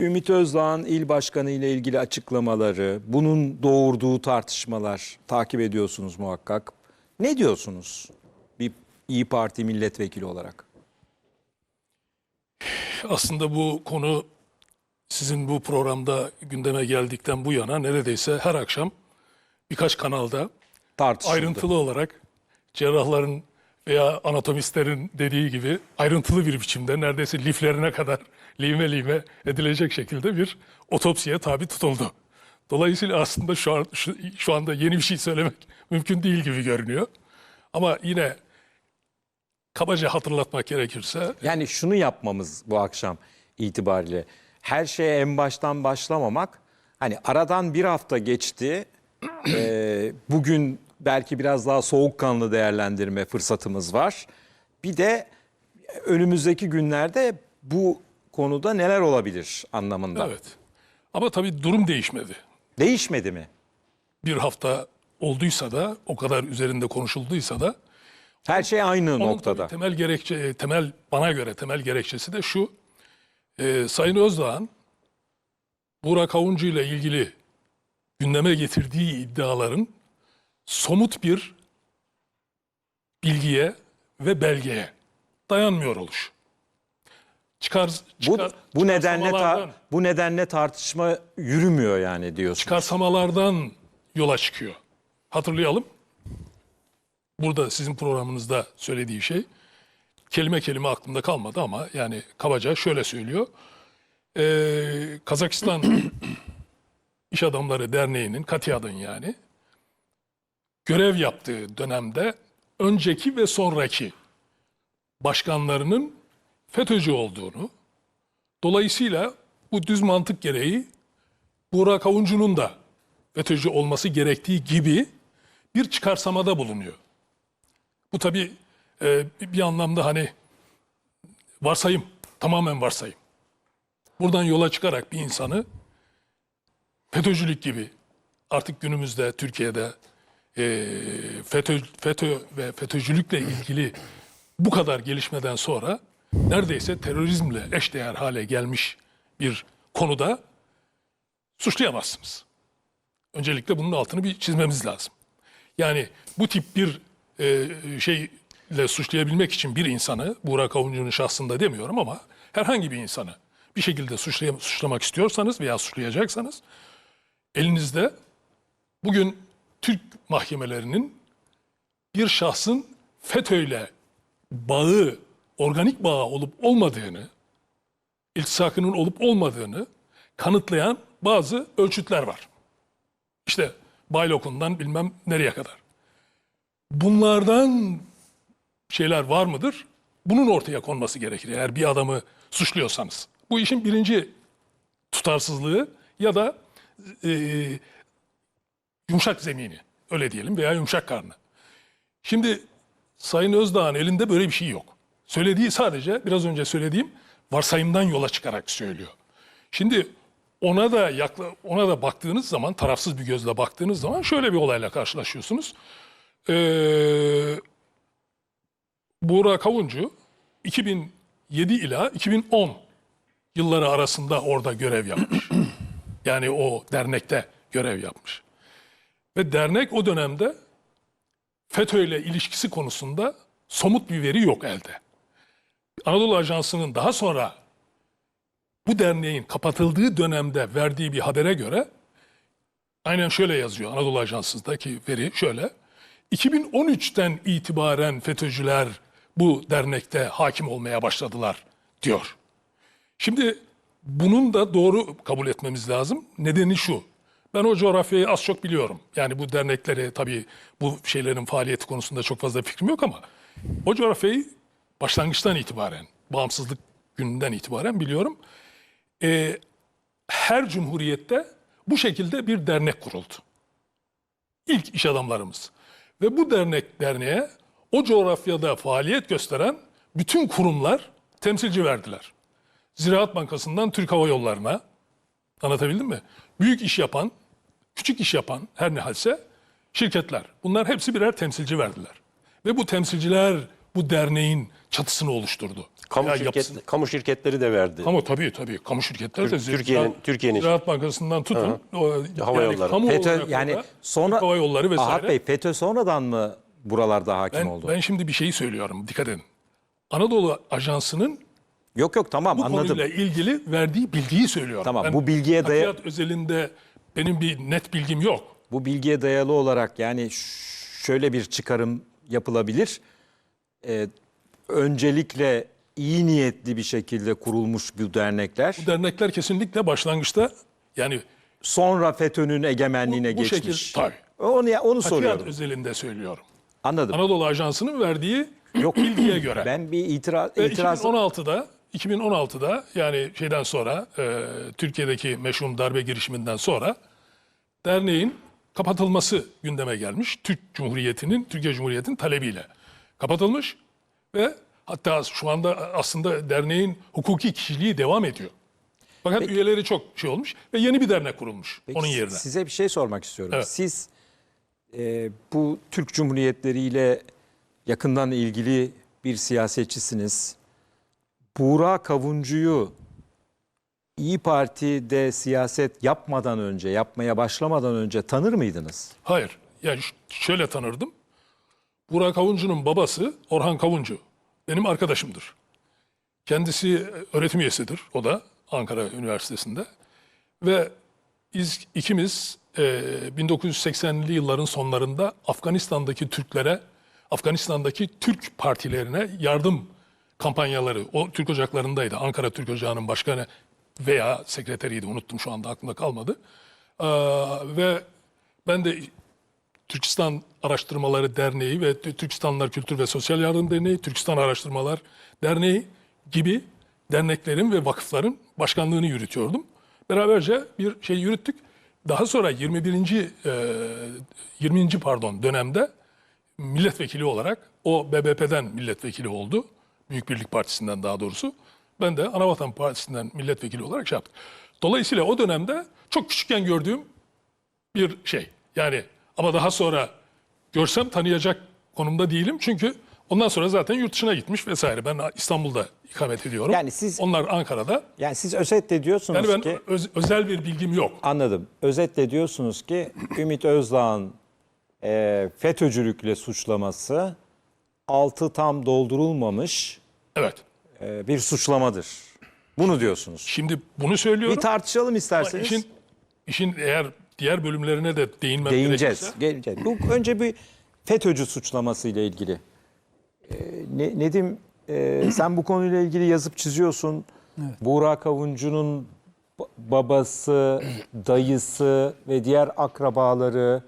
Ümit Özdağ'ın il başkanı ile ilgili açıklamaları, bunun doğurduğu tartışmalar takip ediyorsunuz muhakkak. Ne diyorsunuz bir İyi Parti milletvekili olarak? Aslında bu konu sizin bu programda gündeme geldikten bu yana neredeyse her akşam birkaç kanalda Tartışıldı. ayrıntılı olarak cerrahların veya anatomistlerin dediği gibi ayrıntılı bir biçimde neredeyse liflerine kadar lime lime edilecek şekilde bir otopsiye tabi tutuldu. Dolayısıyla aslında şu, an, şu, şu anda yeni bir şey söylemek mümkün değil gibi görünüyor. Ama yine kabaca hatırlatmak gerekirse Yani şunu yapmamız bu akşam itibariyle her şeye en baştan başlamamak. Hani aradan bir hafta geçti. Ee, bugün belki biraz daha soğukkanlı değerlendirme fırsatımız var. Bir de önümüzdeki günlerde bu konuda neler olabilir anlamında. evet. Ama tabii durum değişmedi. Değişmedi mi? Bir hafta olduysa da o kadar üzerinde konuşulduysa da Her şey aynı Onun noktada. temel gerekçe, e, temel bana göre temel gerekçesi de şu. e, Sayın Özdağ'ın Burak Avuncu ile ilgili gündeme getirdiği iddiaların somut bir bilgiye ve belgeye dayanmıyor oluş. Çıkar, Bu, çıkar, bu nedenle ta- bu nedenle tartışma yürümüyor yani diyorsun. çıkarsamalardan yola çıkıyor. Hatırlayalım. Burada sizin programınızda söylediği şey kelime kelime aklımda kalmadı ama yani kabaca şöyle söylüyor. Ee, Kazakistan İş Adamları Derneği'nin Katiyad'ın yani görev yaptığı dönemde önceki ve sonraki başkanlarının FETÖ'cü olduğunu dolayısıyla bu düz mantık gereği Burak Avuncu'nun da FETÖ'cü olması gerektiği gibi bir çıkarsamada bulunuyor. Bu tabii e, bir anlamda hani varsayım, tamamen varsayım. Buradan yola çıkarak bir insanı FETÖ'cülük gibi artık günümüzde Türkiye'de e, FETÖ, FETÖ ve FETÖ'cülükle ilgili bu kadar gelişmeden sonra neredeyse terörizmle eşdeğer hale gelmiş bir konuda suçlayamazsınız. Öncelikle bunun altını bir çizmemiz lazım. Yani bu tip bir e, şeyle suçlayabilmek için bir insanı, Burak Avuncu'nun şahsında demiyorum ama herhangi bir insanı bir şekilde suçlamak istiyorsanız veya suçlayacaksanız elinizde bugün Türk mahkemelerinin bir şahsın FETÖ'yle bağı, organik bağı olup olmadığını, iltisakının olup olmadığını kanıtlayan bazı ölçütler var. İşte Baylok'undan bilmem nereye kadar. Bunlardan şeyler var mıdır? Bunun ortaya konması gerekir eğer bir adamı suçluyorsanız. Bu işin birinci tutarsızlığı ya da e, yumuşak zemini öyle diyelim veya yumuşak karnı. Şimdi Sayın Özdağ'ın elinde böyle bir şey yok. Söylediği sadece biraz önce söylediğim varsayımdan yola çıkarak söylüyor. Şimdi ona da yakla, ona da baktığınız zaman tarafsız bir gözle baktığınız zaman şöyle bir olayla karşılaşıyorsunuz. Ee, Buğra Kavuncu 2007 ila 2010 yılları arasında orada görev yapmış. yani o dernekte görev yapmış. Ve dernek o dönemde FETÖ ile ilişkisi konusunda somut bir veri yok elde. Anadolu Ajansı'nın daha sonra bu derneğin kapatıldığı dönemde verdiği bir habere göre aynen şöyle yazıyor Anadolu Ajansı'ndaki veri şöyle. 2013'ten itibaren FETÖ'cüler bu dernekte hakim olmaya başladılar diyor. Şimdi bunun da doğru kabul etmemiz lazım. Nedeni şu. Ben o coğrafyayı az çok biliyorum. Yani bu dernekleri tabii bu şeylerin faaliyeti konusunda çok fazla fikrim yok ama o coğrafyayı başlangıçtan itibaren, bağımsızlık gününden itibaren biliyorum. Ee, her cumhuriyette bu şekilde bir dernek kuruldu. İlk iş adamlarımız. Ve bu dernek derneğe o coğrafyada faaliyet gösteren bütün kurumlar temsilci verdiler. Ziraat Bankası'ndan Türk Hava Yolları'na anlatabildim mi? Büyük iş yapan, küçük iş yapan her ne halse şirketler. Bunlar hepsi birer temsilci verdiler. Ve bu temsilciler bu derneğin çatısını oluşturdu. Kamu, Ya şirket, kamu şirketleri de verdi. Kamu tabii tabii. Kamu şirketleri de Tür- Türkiye'nin- Ziraat- Türkiye'nin- Ziraat Bankası'ndan tutun. O, Hava yani yolları. Kamu FETÖ yani orada sonra Hava Yolları vesaire. Ahat Bey FETÖ sonradan mı buralarda hakim ben, oldu? ben şimdi bir şeyi söylüyorum. Dikkat edin. Anadolu Ajansı'nın Yok yok tamam bu anladım. konuyla ilgili verdiği bilgiyi söylüyorum. Tamam, Ben bu bilgiye daya- Hakiyat özelinde benim bir net bilgim yok. Bu bilgiye dayalı olarak yani şöyle bir çıkarım yapılabilir. Ee, öncelikle iyi niyetli bir şekilde kurulmuş bu dernekler. Bu dernekler kesinlikle başlangıçta yani Sonra FETÖ'nün egemenliğine Bu- bu geçmiş. şekil- tabii. Onu, onu Hakiyat soruyorum. özelinde söylüyorum. Anladım. Anadolu Ajansı'nın verdiği Yok bilgiye göre. Ben bir itiraz, itiraz 2016'da 2016'da yani şeyden sonra e, Türkiye'deki meşhum darbe girişiminden sonra derneğin kapatılması gündeme gelmiş. Türk Cumhuriyeti'nin, Türkiye Cumhuriyeti'nin talebiyle kapatılmış ve hatta şu anda aslında derneğin hukuki kişiliği devam ediyor. Fakat üyeleri çok şey olmuş ve yeni bir dernek kurulmuş Peki, onun yerine. Size bir şey sormak istiyorum. Evet. Siz e, bu Türk Cumhuriyetleri ile yakından ilgili bir siyasetçisiniz. Buğra Kavuncu'yu İyi Parti'de siyaset yapmadan önce, yapmaya başlamadan önce tanır mıydınız? Hayır. Yani şöyle tanırdım. Burak Kavuncu'nun babası Orhan Kavuncu. Benim arkadaşımdır. Kendisi öğretim üyesidir. O da Ankara Üniversitesi'nde. Ve biz ikimiz e, 1980'li yılların sonlarında Afganistan'daki Türklere, Afganistan'daki Türk partilerine yardım kampanyaları, o Türk Ocakları'ndaydı. Ankara Türk Ocağı'nın başkanı veya sekreteriydi. Unuttum şu anda aklımda kalmadı. Ee, ve ben de Türkistan Araştırmaları Derneği ve Türkistanlılar Kültür ve Sosyal Yardım Derneği, Türkistan Araştırmalar Derneği gibi derneklerin ve vakıfların başkanlığını yürütüyordum. Beraberce bir şey yürüttük. Daha sonra 21. e, 20. pardon dönemde milletvekili olarak o BBP'den milletvekili oldu. Büyük Birlik Partisi'nden daha doğrusu. Ben de Anavatan Partisi'nden milletvekili olarak şey yaptım. Dolayısıyla o dönemde çok küçükken gördüğüm bir şey. Yani ama daha sonra görsem tanıyacak konumda değilim. Çünkü ondan sonra zaten yurt dışına gitmiş vesaire. Ben İstanbul'da ikamet ediyorum. Yani siz- Onlar Ankara'da. Yani siz özetle diyorsunuz Yani ben ki... öz- özel bir bilgim yok. Anladım. Özetle diyorsunuz ki Ümit Özdağ'ın e, FETÖ'cülükle suçlaması altı tam doldurulmamış Evet. e, bir suçlamadır. Bunu diyorsunuz. Şimdi bunu söylüyorum. Bir tartışalım Ama isterseniz. işin, işin eğer diğer bölümlerine de değinmem Değineceğiz. gerekirse. Geleceğiz. Bu önce bir FETÖ'cü suçlaması ile ilgili. Ee, Ne- Nedim e, sen bu konuyla ilgili yazıp çiziyorsun. Buğra Kavuncu'nun ba- babası, dayısı ve diğer akrabaları